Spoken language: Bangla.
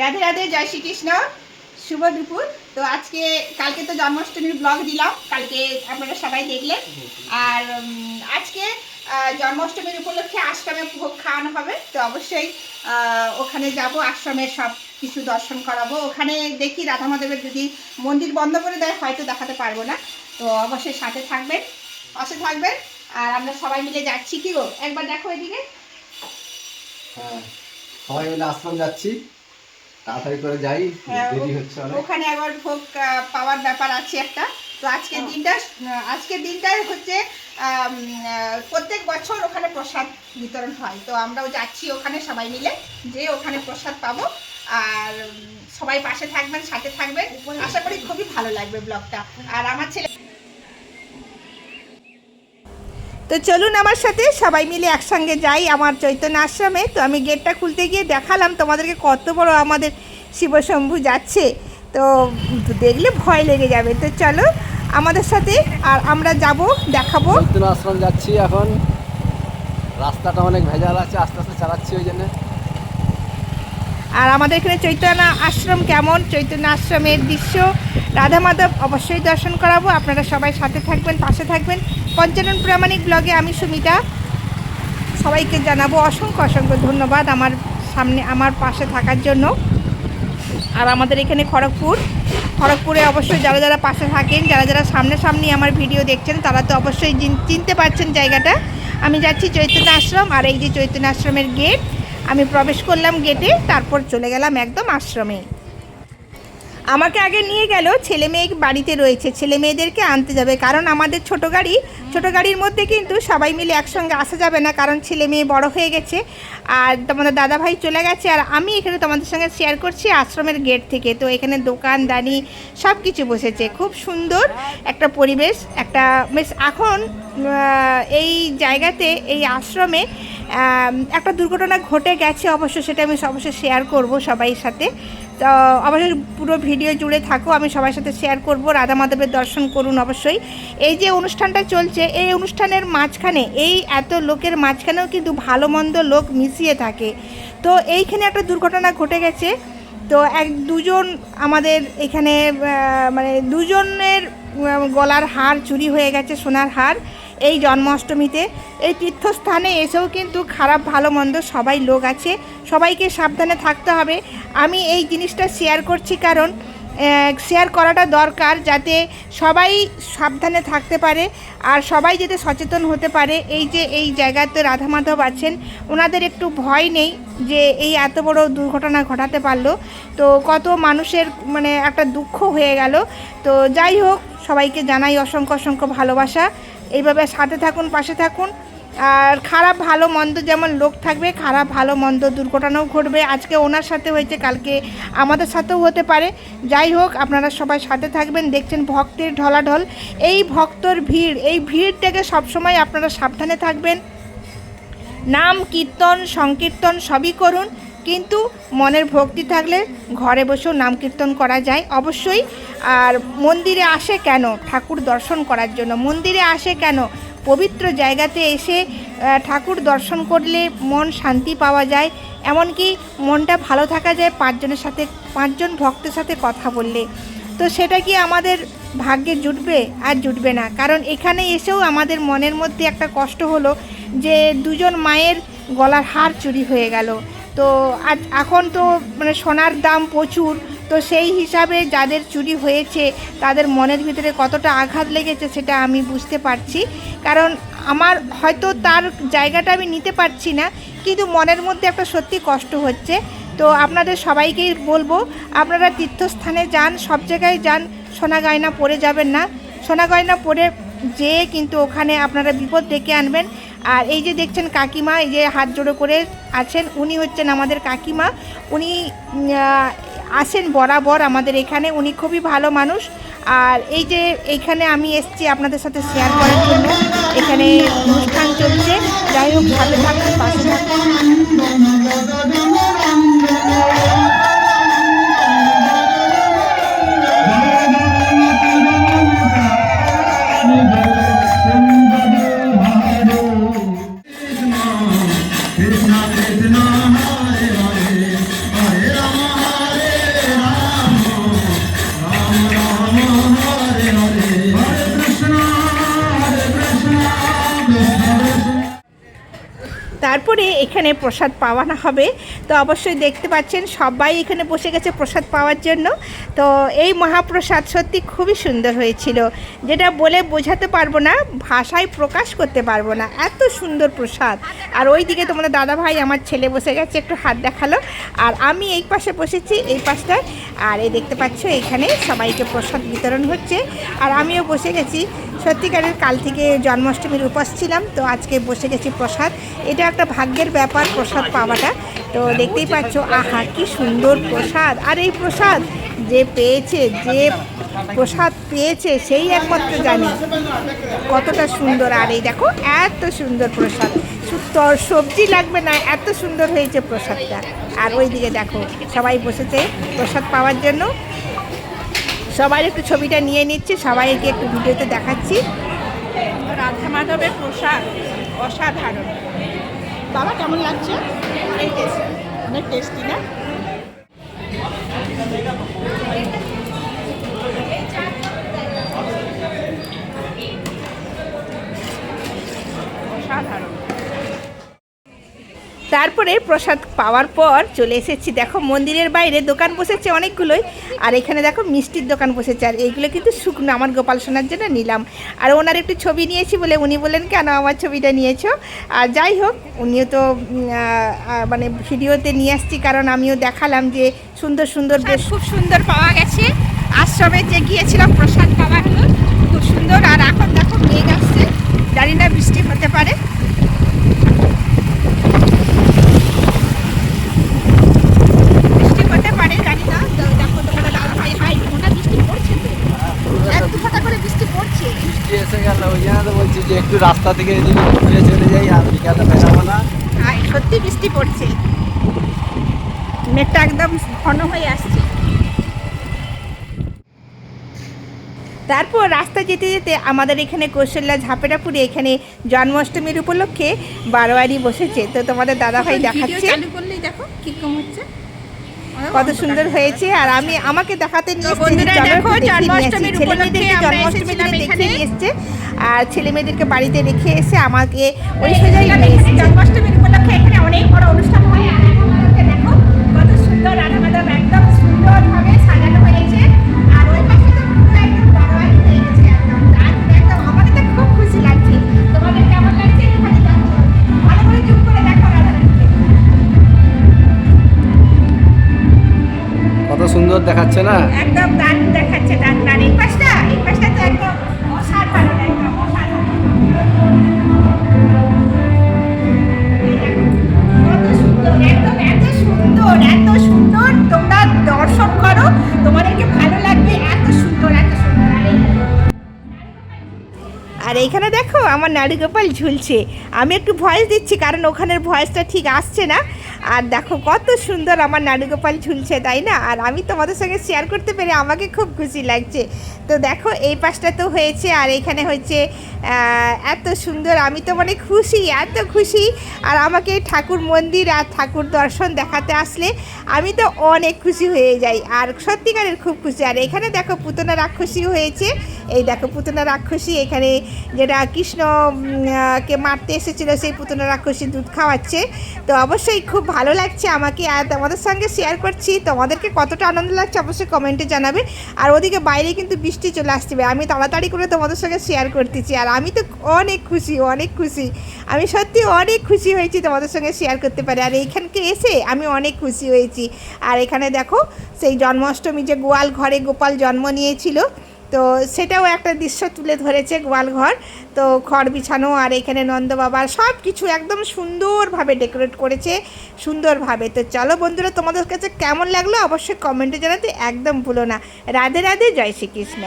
রাধে রাধে, জয় শ্রীকৃষ্ণ। শুভ দুপুর। তো আজকে, কালকে তো জন্মাষ্টমীর ব্লগ দিলাম। কালকে আপনারা সবাই দেখলেন। আর আজকে জন্মাষ্টমীর উপলক্ষে আশ্রমে ভোগ খাওয়ানো হবে। তো অবশ্যই ওখানে যাব আশ্রমের সব কিছু দর্শন করাবো। ওখানে দেখি রাধা মাধবের যদি মন্দির বন্ধ করে দেয়, হয়তো দেখাতে পারব না। তো অবশ্যই সাথে থাকবেন, পাশে থাকবেন। আর আমরা সবাই মিলে যাচ্ছি। কি গো? একবার দেখো এদিকে। হ্যাঁ সবাই মিলে আশ্রম যাচ্ছি। তাড়াতাড়ি করে যাই হ্যাঁ, দেরি হচ্ছে অনেক। ওখানে একবার ভোগ পাওয়ার ব্যাপার আছে একটা। তো আজকের দিনটা আজকের দিনটাই হচ্ছে আহ, প্রত্যেক বছর ওখানে প্রসাদ বিতরণ হয়। তো আমরাও যাচ্ছি ওখানে সবাই মিলে যে ওখানে প্রসাদ পাবো। আর সবাই পাশে থাকবেন সাথে থাকবেন। আশা করি খুবই ভালো লাগবে ব্লগটা। আর আমার ছেলে তো চলুন আমার সাথে সবাই মিলে একসঙ্গে যাই আমার চৈতন্য আশ্রমে। তো আমি গেটটা খুলতে গিয়ে দেখালাম তোমাদেরকে কত বড় আমাদের শিবশম্ভু যাচ্ছে। তো দেখলে ভয় লেগে যাবে। তো চলো আমাদের সাথে আর আমরা যাব দেখাবো। চৈতন্য আশ্রম যাচ্ছি এখন। রাস্তাটা অনেক ভেজাল আছে আস্তে আস্তে চালাচ্ছি ওই জন্য। আর আমাদের এখানে চৈতন্য আশ্রম কেমন? চৈতন্য আশ্রমের দৃশ্য। রাধা মাধব অবশ্যই দর্শন করাবো। আপনারা সবাই সাথে থাকবেন পাশে থাকবেন। পঞ্চানন প্রামাণিক ব্লগে আমি সুমিতা। সবাইকে জানাব অসংখ্য অসংখ্য ধন্যবাদ আমার সামনে, আমার পাশে থাকার জন্য। আর আমাদের এখানে খড়গপুর। খড়গপুরে অবশ্যই যারা যারা পাশে থাকেন, যারা যারা সামনে সামনে আমার ভিডিও দেখছেন, তারা তো অবশ্যই চিনতে পারছেন জায়গাটা। আমি যাচ্ছি চৈতন্য আশ্রম আর এই যে চৈতন্য আশ্রমের গেট আমি প্রবেশ করলাম গেটে তারপর চলে গেলাম একদম আশ্রমে। আমাকে আগে নিয়ে গেল, ছেলে মেয়ে বাড়িতে রয়েছে, ছেলে মেয়েদেরকে আনতে যাবে। কারণ আমাদের ছোট গাড়ি, ছোট গাড়ির মধ্যে কিন্তু সবাই মিলে একসঙ্গে আসা যাবে না, কারণ ছেলে মেয়ে বড় হয়ে গেছে। আর তোমাদের দাদা ভাই চলে গেছে, আর আমি এখানে তোমাদের সঙ্গে শেয়ার করছি আশ্রমের গেট থেকে। তো এখানে দোকানদানি সব কিছু বসেছে। খুব সুন্দর একটা পরিবেশ, একটা বেশ এখন এই জায়গাতে, এই আশ্রমে একটা দুর্ঘটনা ঘটে গেছে অবশ্য, সেটা আমি অবশ্যই শেয়ার করব সবাই সাথে। তো অবশ্যই পুরো ভিডিও জুড়ে থাকো, আমি সবার সাথে শেয়ার করব, রাধা মাধবের দর্শন করুন অবশ্যই। এই যে অনুষ্ঠানটা চলছে, এই অনুষ্ঠানের মাঝখানে, এই এত লোকের মাঝখানেও কিন্তু ভালো মন্দ লোক মিশিয়ে থাকে। তো এইখানে একটা দুর্ঘটনা ঘটে গেছে। তো এক দুজন আমাদের এখানে মানে দুজনের গলার হার চুরি হয়ে গেছে, সোনার হার। এই জন্মাষ্টমীতে। এই তীর্থস্থানে এসেও কিন্তু খারাপ, ভালো, মন্দ সবাই লোক আছে। সবাইকে সাবধানে থাকতে হবে। আমি এই জিনিসটা শেয়ার করছি কারণ শেয়ার করাটা দরকার যাতে সবাই সাবধানে থাকতে পারে আর সবাই যাতে সচেতন হতে পারে। এই যে এই জায়গাতে রাধা মাধব আছেন, ওনাদের একটু ভয় নেই যে এই এত বড় দুর্ঘটনা ঘটাতে পারল। তো কত মানুষের মানে একটা দুঃখ হয়ে গেল। তো যাই হোক, সবাইকে জানাই অসংখ্য অসংখ্য ভালোবাসা। এইভাবে সাথে থাকুন, পাশে থাকুন। আর খারাপ, ভালো, মন্দ যেমন লোক থাকবে, খারাপ, ভালো, মন্দ দুর্ঘটনাও ঘটবে। আজকে ওনার সাথে হয়েছে, কালকে আমাদের সাথেও হতে পারে। যাই হোক, আপনারা সবাই সাথে থাকবেন, দেখছেন ভক্তের ঢলাঢল। এই ভক্তর ভিড়, এই ভিড়টাকে সবসময় আপনারা সাবধানে থাকবেন। নাম, কীর্তন, সংকীর্তন সবই করুন। কিন্তু মনের ভক্তি থাকলে ঘরে বসেও নাম কীর্তন করা যায় অবশ্যই। আর মন্দিরে আসে কেন? ঠাকুর দর্শন করার জন্য। মন্দিরে আসে কেন? পবিত্র জায়গাতে এসে ঠাকুর দর্শন করলে মন শান্তি পাওয়া যায়। এমনকি মনটা ভালো থাকা যায় পাঁচজনের সাথে, পাঁচজন ভক্তের সাথে কথা বললে। তো সেটা কি আমাদের ভাগ্যে জুটবে? আর জুটবে না। কারণ এখানে এসেও আমাদের মনের মধ্যে একটা কষ্ট হলো যে দুজন মায়ের গলার হার চুরি হয়ে গেল। তো এখন তো মানে সোনার দাম প্রচুর, তো সেই হিসাবে যাদের চুরি হয়েছে, তাদের মনের ভিতরে কতটা আঘাত লেগেছে সেটা আমি বুঝতে পারছি। কারণ আমার হয়তো তার জায়গাটা আমি নিতে পারছি না, কিন্তু মনের মধ্যে একটা সত্যি কষ্ট হচ্ছে। তো আপনাদের সবাইকেই বলব, আপনারা তীর্থস্থানে যান, সব জায়গায় যান, সোনা গয়না পরে যাবেন না। সোনা গয়না পরে যেয়ে কিন্তু ওখানে আপনারা বিপদ ডেকে আনবেন। আর এই যে দেখছেন কাকিমা, এই যে হাত জোড়ো করে আছেন, উনি হচ্ছেন আমাদের কাকিমা। উনি আসেন বরাবর আমাদের এখানে, উনি খুবই ভালো মানুষ। আর এই যে এইখানে আমি এসছি আপনাদের সাথে শেয়ার করার জন্য। এখানে অনুষ্ঠান চলছে। যাই হোক, ভালো থাকুন, পাশে থাকুন। তারপরে এখানে প্রসাদ পাওয়ানো হবে। তো অবশ্যই দেখতে পাচ্ছেন, সবাই এখানে বসে গেছে প্রসাদ পাওয়ার জন্য। তো এই মহাপ্রসাদ সত্যি খুবই সুন্দর হয়েছিল। যেটা বলে বোঝাতে পারব না, ভাষায় প্রকাশ করতে পারব না। এত সুন্দর প্রসাদ। আর ওই দিকে তোমাদের দাদা ভাই আমার ছেলে বসে গেছে, একটু হাত দেখাল। আর আমি এই পাশে বসেছি, এই পাশটায়। আর এই দেখতে পাচ্ছ, এখানে সবাইকে প্রসাদ বিতরণ হচ্ছে। আর আমিও বসে গেছি। সত্যিকারের কাল থেকে জন্মাষ্টমীর উপাস ছিলাম তো আজকে বসে গেছি প্রসাদ। এটা একটা ভাগ্যের ব্যাপার, প্রসাদ পাওয়াটা। তো দেখতেই পাচ্ছ, আহা, কি সুন্দর প্রসাদ। আর এই প্রসাদ যে পেয়েছে, যে প্রসাদ পেয়েছে, সেই একমাত্র জানি। কতটা সুন্দর। আর এই দেখো, এত সুন্দর প্রসাদ। সবজি লাগবে না, এত সুন্দর হয়েছে প্রসাদটা। আর ওইদিকে দেখো, সবাই বসেছে প্রসাদ পাওয়ার জন্য। সবাই একটু ছবিটা নিয়ে নিচ্ছে সবাইকে একটু ভিডিওতে দেখাচ্ছি। রাধা মাধবের পোশাক অসাধারণ। বাবা কেমন লাগছে? অনেক টেস্টি। অনেক টেস্টি না অসাধারণ তারপরে প্রসাদ পাওয়ার পর চলে এসেছি। দেখো মন্দিরের বাইরে দোকান বসেছে অনেকগুলোই। আর এখানে দেখো মিষ্টির দোকান বসেছে। আর এইগুলো কিন্তু শুকনো আমার গোপাল সোনার জন্য নিলাম। আর ওনার একটু ছবি নিয়েছি বলে উনি বলেন কেন আমার ছবিটা নিয়েছো? আর যাই হোক উনিও তো মানে ভিডিওতে নিয়ে আসছি কারণ আমিও দেখালাম যে সুন্দর সুন্দর বেশ খুব সুন্দর পাওয়া গেছে। আশ্রমে যে গিয়েছিলাম প্রসাদ পাওয়া হলো খুব সুন্দর। আর এখন দেখো মেঘ আসছে জানি না বৃষ্টি হতে পারে বৃষ্টি হতে পারে জানি না তো দেখো তোমাদের দাদা ভাই হাই মোটা বৃষ্টি পড়ছে তো এক দু ফোঁটা করে বৃষ্টি পড়ছে বৃষ্টি এসে গেল ওই জন্য তো বলছি যে একটু রাস্তা থেকে এদিকে ঘুরে চলে যাই আর বিকালে বেরাবো না। সত্যি বৃষ্টি পড়ছে। মেঘটা একদম ঘন হয়ে আসছে। তারপর রাস্তা যেতে যেতে আমাদের এখানে কৌশল্যা ঝাপেরাপুরে এখানে জন্মাষ্টমীর উপলক্ষে বারোয়ারি বসেছে। তো তোমাদের দাদা ভাই দেখাচ্ছে। চালু করলেই দেখো কীরকম হচ্ছে। কত সুন্দর হয়েছে। আর আমি আমাকে দেখাতে নিয়ে তো বন্ধুরা দেখো, জন্মাষ্টমীর জন্মাষ্টমীর উপলক্ষে আমরা জন্মাষ্টমীর এসেছিলাম দেখে এখানে। নিয়ে এসছে আর ছেলে মেয়েদেরকে বাড়িতে রেখে এসে আমাকে ওই সোজাই জন্মাষ্টমীর উপলক্ষে এখানে অনেক বড় অনুষ্ঠান হয়। দেখো কত সুন্দর রাধা মাধব একদম সুন্দরভাবে দেখাচ্ছে না? একদম দারুণ দেখাচ্ছে, দারুণ। আর এই পাশটা এই পাশটা তো একদম অসাধারণ সুন্দর এত সুন্দর তোমরা দর্শন করো, তোমাদেরকে ভালো এত সুন্দর এত সুন্দর। আর এইখানে দেখো, আমার নাড়ুগোপাল ঝুলছে। আমি একটু ভয়েস দিচ্ছি, কারণ ওখানের ভয়েসটা ঠিক আসছে না। আর দেখো কত সুন্দর আমার নাড়ুগোপাল ঝুলছে তাই না? আর আমি তোমাদের সঙ্গে শেয়ার করতে পেরে আমাকে খুব খুশি লাগছে। তো দেখো এই পাশটা তো হয়েছে আর এখানে হচ্ছে এত সুন্দর। আমি তো মানে খুশি এত খুশি। আর আমাকে ঠাকুর মন্দির আর ঠাকুর দর্শন দেখাতে আসলে আমি তো অনেক খুশি হয়ে যাই। আর সত্যিকারের খুব খুশি। আর এখানে দেখো পুতনা রাক্ষসী হয়েছে। এই দেখো পুতনা রাক্ষসী এখানে যেটা কৃষ্ণ উম, আহ, কে মারতে এসেছিল সেই পুতনা রাক্ষসী দুধ খাওয়াচ্ছে। তো অবশ্যই খুব ভালো লাগছে আমাকে আর তোমাদের সঙ্গে শেয়ার করছি। তোমাদেরকে কতটা আনন্দ লাগছে অবশ্যই কমেন্টে জানাবে। আর ওদিকে বাইরে কিন্তু বৃষ্টি চলে আসছে আমি তাড়াতাড়ি করে তোমাদের সঙ্গে শেয়ার করতেছি। আর আমি তো অনেক খুশি অনেক খুশি। আমি সত্যি অনেক খুশি হয়েছি তোমাদের সঙ্গে শেয়ার করতে পারি। আর এইখানকে এসে আমি অনেক খুশি হয়েছি। আর এখানে দেখো, সেই জন্মাষ্টমী যে গোয়াল ঘরে গোপাল জন্ম নিয়েছিল তো সেটাও একটা দৃশ্য তুলে ধরেছে গোয়ালঘর। তো খড় বিছানো আর এখানে নন্দ বাবার সব কিছু একদম সুন্দরভাবে ডেকোরেট করেছে, সুন্দরভাবে। তো চলো বন্ধুরা, তোমাদের কাছে কেমন লাগল অবশ্যই কমেন্টে জানাতে একদম ভুলো না। রাধে রাধে, জয় শ্রীকৃষ্ণ।